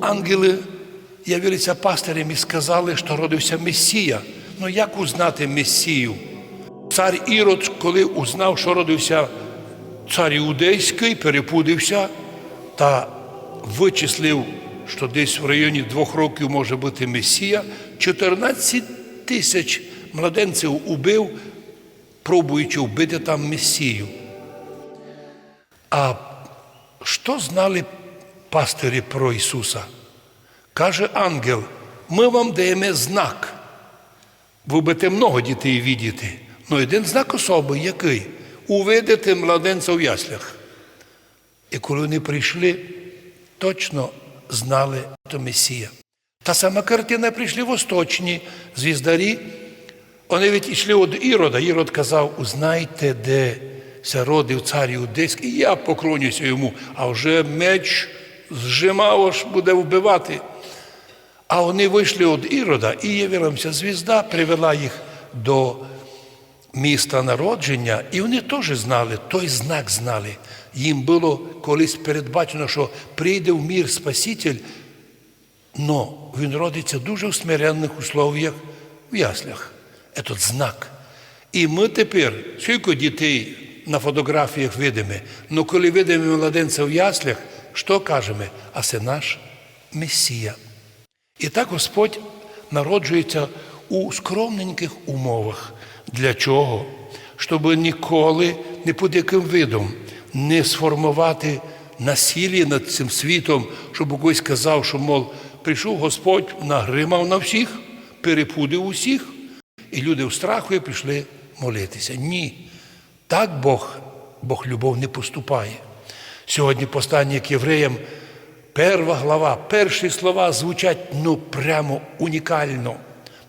Ангели явилися пастирем і сказали, що родився Месія. Ну як узнати Месію? Цар Ірод, коли узнав, що родився цар Іудейський, перепудився та вичислив, що десь в районі двох років може бути Месія. 14 тисяч младенців убив, пробуючи вбити там Месію. А що знали пастирі про Ісуса? Каже ангел, ми вам даємо знак. Ви будете много дітей віддіти. Ну, один знак особи, який? Увидите младенця в яслях. І коли вони прийшли, точно знали, що Месія. Та сама картина прийшли восточні звіздарі. Вони від йшли від Ірода. Ірод казав, узнайте, де ся родив цар Іудейський, і я поклонюся йому, а вже меч зжимав, аж буде вбивати. А вони вийшли від Ірода, і явилася звізда, привела їх до міста народження, і вони теж знали, той знак знали. Їм було колись передбачено, що прийде в мір Спаситель, але він родиться дуже в смиренних условиях в яслях. Этот знак. І ми тепер, скільки дітей на фотографіях видимо, але коли видимо младенця в яслях, що кажемо? А це наш Месія. І так Господь народжується у скромненьких умовах. Для чого? Щоб ніколи не під яким видом не сформувати насилля над цим світом, щоб когось сказав, що, мов, прийшов Господь, нагримав на всіх, перепудив усіх, і люди в страху пішли молитися. Ні. Так Бог, Бог любов не поступає. Сьогодні послання к євреям Перша глава, перші слова звучать ну прямо унікально.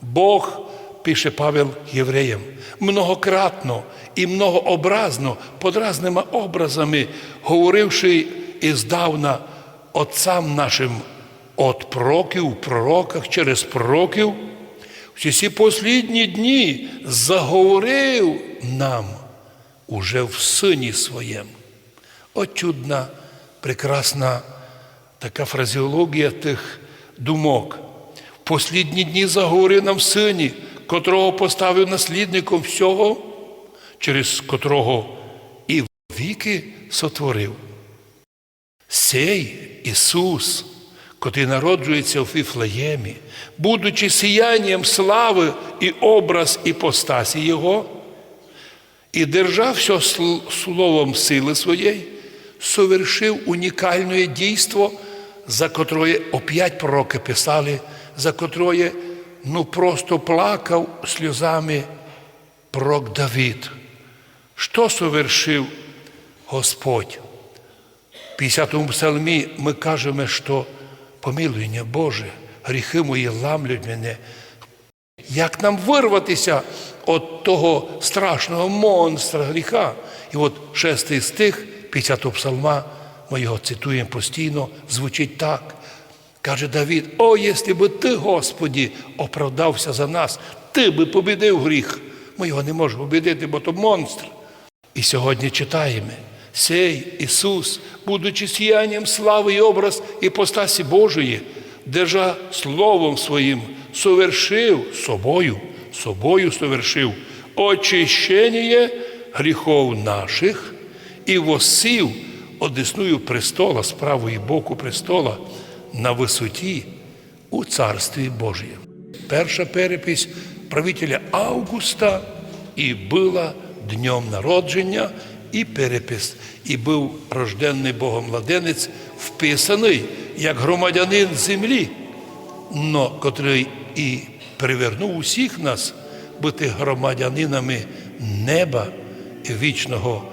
Бог, пише Павел євреям, многократно і многообразно, під разними образами, говоривши іздавна отцам нашим от пророків, пророках, через пророків, всі ці послідні дні заговорив нам уже в Сині Своєму. От чудна, прекрасна така фразеологія тих думок. В послідні дні заговорив нам сині, котрого поставив наслідником всього, через котрого і віки сотворив. Сей Ісус, котрий народжується в Фіфлеємі, будучи сіянням слави і образ іпостасі Його, і держав все словом сили своєї, совершив унікальне дійство, за котроє оп'ять пророки писали, за котроє ну просто плакав сльозами пророк Давид. Що совершив Господь? В 50-му псалмі ми кажемо, що помилуйня Боже, гріхи мої ламлють мене. Як нам вирватися від того страшного монстра гріха? І от шестий стих 50-го псалма, ми його цитуємо постійно, звучить так. Каже Давид: О, якщо би ти, Господі, оправдався за нас, ти би побідив гріх. Ми його не можемо побідити, бо то монстр. І сьогодні читаємо. Сей Ісус, будучи сіянням слави і образ іпостасі Божої, держа Словом Своїм, совершив собою, собою совершив очищення гріхов наших і восив одесную престола з правої боку престола на висоті у Царстві Божіє. Перша перепись правителя Августа і була днем народження і перепис, і був рожденний Богом младенець, вписаний як громадянин землі, но котрий і привернув усіх нас бути громадянинами неба вічного